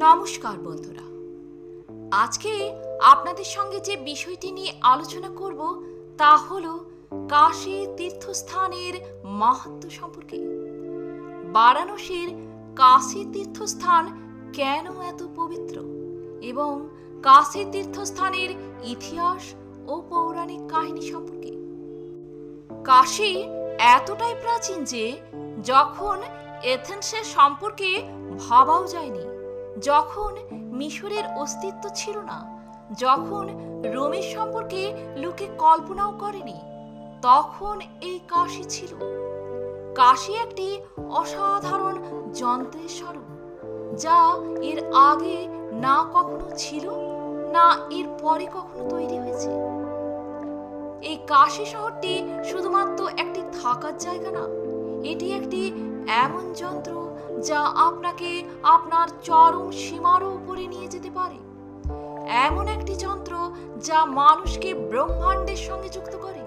নমস্কার বন্ধুরা। আজকে আপনাদের সঙ্গে যে বিষয়টি নিয়ে আলোচনা করব তা হল কাশী তীর্থস্থানের মাহাত্ম সম্পর্কে। বারাণসীর কাশী তীর্থস্থান কেন এত পবিত্র এবং কাশী তীর্থস্থানের ইতিহাস ও পৌরাণিক কাহিনী সম্পর্কে? কাশী এতটাই প্রাচীন যে যখন এথেন্সের সম্পর্কে ভাবাও যায়নি। যখন মিশরের অস্তিত্ব ছিল না, যখন রোমের সম্পর্কে লোকে কল্পনাও করেনি, তখন এই কাশি ছিল। কাশি একটি অসাধারণ যন্ত্রের স্বরূপ, যা এর আগে না কখনো ছিল, না এর পরে কখনো তৈরি হয়েছে। এই কাশি শহরটি শুধুমাত্র একটি থাকার জায়গা না, এটি একটি এমন যন্ত্র যা আপনাকে আপনার চরম সীমারও উপরে নিয়ে যেতে পারে। এমন একটি যন্ত্র যা মানুষকে ব্রহ্মাণ্ডের সঙ্গে যুক্ত করে।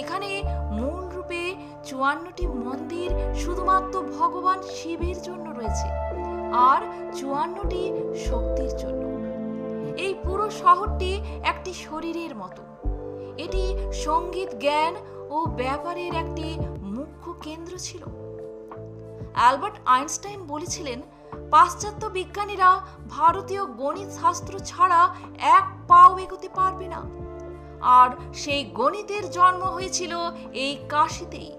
এখানে মূল রূপে চুয়ান্নটি মন্দির শুধুমাত্র ভগবান শিবের জন্য রয়েছে, আর চুয়ান্নটি শক্তির জন্য। এই পুরো শহরটি একটি শরীরের মতো। এটি সংগীত, জ্ঞান ও ব্যাপারের একটি মুখ্য কেন্দ্র ছিল। অ্যালবার্ট আইনস্টাইন বলেছিলেন, পাশ্চাত্য বিজ্ঞানীরা ভারতীয় গণিত শাস্ত্র ছাড়া এক পাও এগোতে পারবে না। আর সেই গণিতের জন্ম হয়েছিল এই কাশিতেই।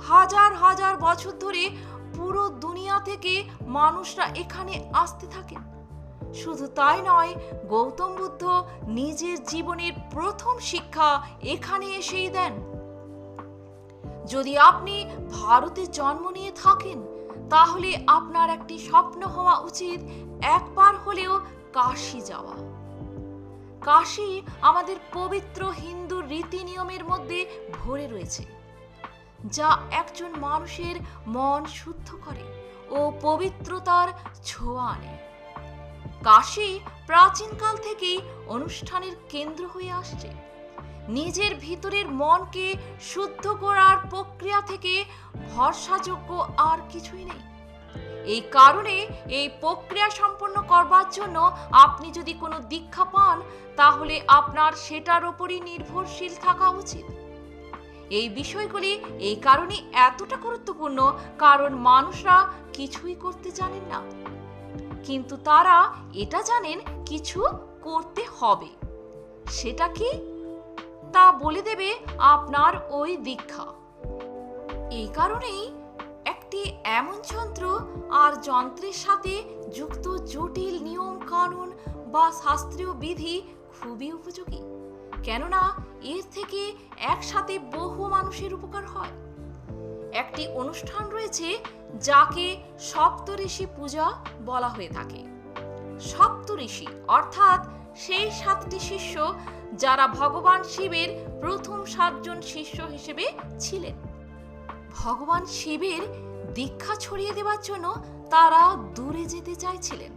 হাজার হাজার বছর ধরে পুরো দুনিয়া থেকে মানুষরা এখানে আসতে থাকেন। শুধু তাই নয়, গৌতম বুদ্ধ নিজের জীবনের প্রথম শিক্ষা এখানে এসেই দেন। যদি আপনি ভারতে জন্ম নিয়ে থাকেন, তাহলে আপনার একটি স্বপ্ন হওয়া উচিত একবার হলেও কাশি যাওয়া। কাশী আমাদের পবিত্র হিন্দু রীতি নিয়মের মধ্যে ভরে রয়েছে, যা একজন মানুষের মন শুদ্ধ করে ও পবিত্রতার ছোঁয়া আনে। কাশী প্রাচীনকাল থেকেই অনুষ্ঠানের কেন্দ্র হয়ে আসছে। নিজের ভিতরের মনকে শুদ্ধ করার প্রক্রিয়া থেকে ভরসাযোগ্য আর কিছুই নেই। এই কারণে এই প্রক্রিয়া সম্পন্ন করবার জন্য আপনি যদি কোনো দীক্ষা পান, তাহলে আপনার সেটার ওপরই নির্ভরশীল থাকা উচিত। এই বিষয়গুলি এই কারণে এতটা গুরুত্বপূর্ণ, কারণ মানুষরা কিছুই করতে জানেন না। কিন্তু তারা এটা জানেন কিছু করতে হবে। সেটা কি? তা বলে দেবে আপনার ওই দীক্ষা। এই কারণেই একটি এমন যন্ত্র আর যন্ত্রের সাথে যুক্ত জটিল নিয়ম কানুন বা শাস্ত্রীয় বিধি খুবই উপযোগী। কেননা এর থেকে একসাথে বহু মানুষের উপকার হয়। একটি অনুষ্ঠান রয়েছে যাকে সপ্তঋষি পূজা বলা হয়ে থাকে। সপ্তঋষি অর্থাৎ সেই সাতটি শিষ্য যারা ভগবান শিবের প্রথম সাতজন শিষ্য হিসেবে ছিলেন। ভগবান শিবের দীক্ষা ছড়িয়ে দেওয়ার জন্য তারা দূরে যেতে চাইছিলেন।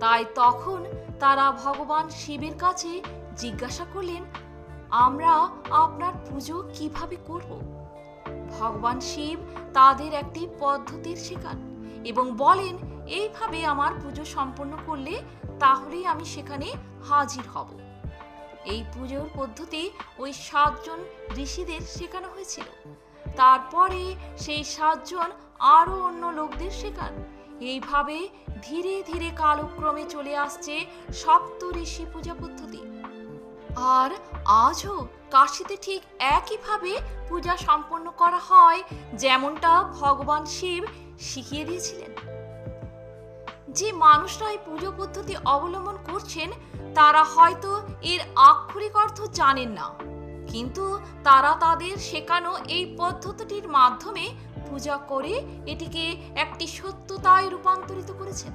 তাই তখন তারা ভগবান শিবের কাছে জিজ্ঞাসা করলেন, আমরা আপনার পুজো কীভাবে করব? ভগবান শিব তাদের একটি পদ্ধতির শেখান এবং বলেন, এইভাবে আমার পুজো সম্পন্ন করলে তাহলেই আমি সেখানে হাজির হব। এই পুজোর পদ্ধতি ওই সাতজন ঋষিদের শেখানো হয়েছিল। তারপরে সেই সাতজন আরও অন্য লোকদের শেখান। এইভাবে ধীরে ধীরে কালক্রমে চলে আসছে সপ্ত ঋষি পূজা পদ্ধতি। আর আজও কাশিতে ঠিক একইভাবে পূজা সম্পন্ন করা হয়, যেমনটা ভগবান শিব শিখিয়ে দিয়েছিলেন। যে মানুষরা এই পুজো পদ্ধতি অবলম্বন করছেন, তারা হয়তো এর আক্ষরিক অর্থ জানেন না। কিন্তু তারা তাদের শেখানো এই পদ্ধতিটির মাধ্যমে পূজা করে এটিকে একটি সত্যতায় রূপান্তরিত করেছেন।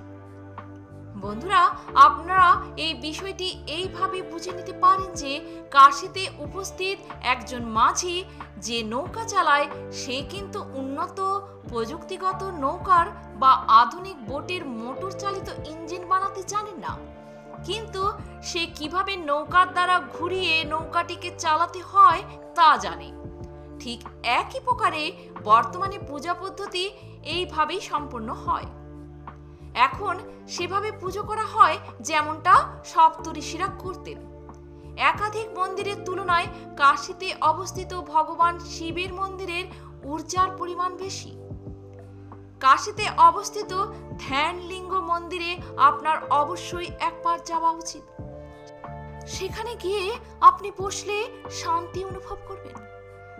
বন্ধুরা, আপনারা এই বিষয়টি এইভাবে বুঝে নিতে পারেন যে কাশিতে উপস্থিত একজন মাঝি যে নৌকা চালায়, সে কিন্তু উন্নত প্রযুক্তিগত নৌকার বা আধুনিক বোটের মোটর চালিত ইঞ্জিন বানাতে জানে না। কিন্তু সে কীভাবে নৌকার দ্বারা ঘুরিয়ে নৌকাটিকে চালাতে হয় তা জানে। ঠিক একই প্রকারে বর্তমানে পূজা পদ্ধতি এইভাবেই সম্পন্ন হয়। এখন সেভাবে পুজো করা হয় যেমনটা সপ্তঋষিরা করতেন। একাধিক মন্দিরের তুলনায় কাশীতে অবস্থিত ভগবান শিবের মন্দিরের ঊর্জার পরিমাণ বেশি। কাশীতে অবস্থিত ধ্যানলিঙ্গ মন্দিরে আপনার অবশ্যই একবার যাওয়া উচিত। সেখানে গিয়ে আপনি বসলে শান্তি অনুভব করবেন।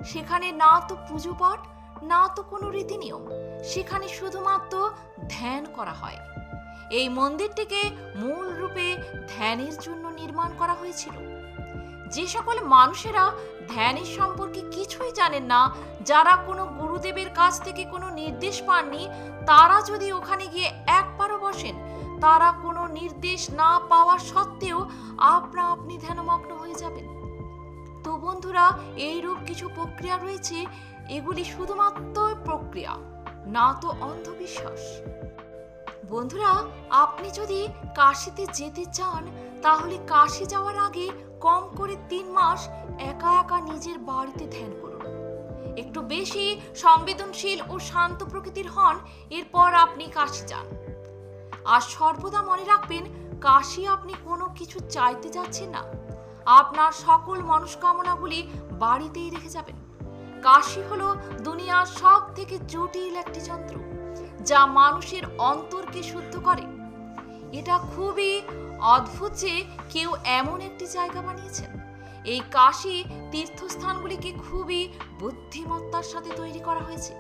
সেখানে না তো পুজো পাঠ, না তো কোনো রীতিনিয়ম, সেখানে শুধুমাত্র ধ্যান করা হয়। এই মন্দিরটিকে মূল রূপে ধ্যানের জন্য নির্মাণ করা হয়েছিল। যে সকল মানুষেরা ধ্যানের সম্পর্কে কিছুই জানেন না, যারা কোনো গুরুদেবের কাছ থেকে কোনো নির্দেশ পাননি, তারা যদি ওখানে গিয়ে একবারও বসেন, তারা কোনো নির্দেশ না পাওয়া সত্ত্বেও আপনা আপনি ধ্যানমগ্ন হয়ে যাবেন। তো বন্ধুরা, এইরূপ কিছু প্রক্রিয়া রয়েছে, এগুলি শুধুমাত্র প্রক্রিয়া, না তো অন্ধবিশ্বাস। বন্ধুরা, আপনি যদি কাশিতে যেতে চান, তাহলে কাশি যাওয়ার আগে কম করে তিন মাস একা একা নিজের বাড়িতে ধ্যান করুন। একটু বেশি সংবেদনশীল ও শান্ত প্রকৃতির হন, এরপর আপনি কাশি যান। আর সর্বদা মনে রাখবেন, কাশি আপনি কোনো কিছু চাইতে যাচ্ছেন না। আপনার সকল মনস্কামনাগুলি বাড়িতেই রেখে যাবেন। কাশি হলো দুনিয়ার সব থেকে জটিল একটি যন্ত্র, যা মানুষের অন্তরকে শুদ্ধ করে। এটা খুবই অদ্ভুত যে কেউ এমন একটি জায়গা বানিয়েছেন এই কাশী তীর্থস্থানগুলিকে খুবই বুদ্ধিমত্তার সাথে তৈরি করা হয়েছে।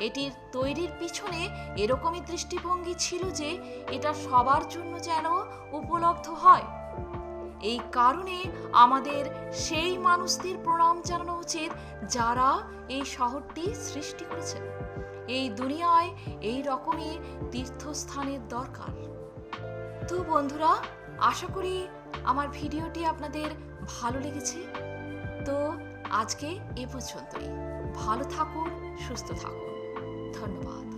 এটির তৈরির পিছনে এরকমই দৃষ্টিভঙ্গি ছিল যে এটা সবার জন্য যেন উপলব্ধ হয়। এই কারণে আমাদের সেই মানুষদের প্রণাম জানানো উচিত যারা এই শহরটি সৃষ্টি করেছেন। এই দুনিয়ায় এই রকমই তীর্থস্থানের দরকার। তো বন্ধুরা আশা করি আমার ভিডিওটি আপনাদের ভালো লেগেছে। তো আজকে এ পর্যন্তই। ভালো থাকুন, সুস্থ থাকুন। ধন্যবাদ।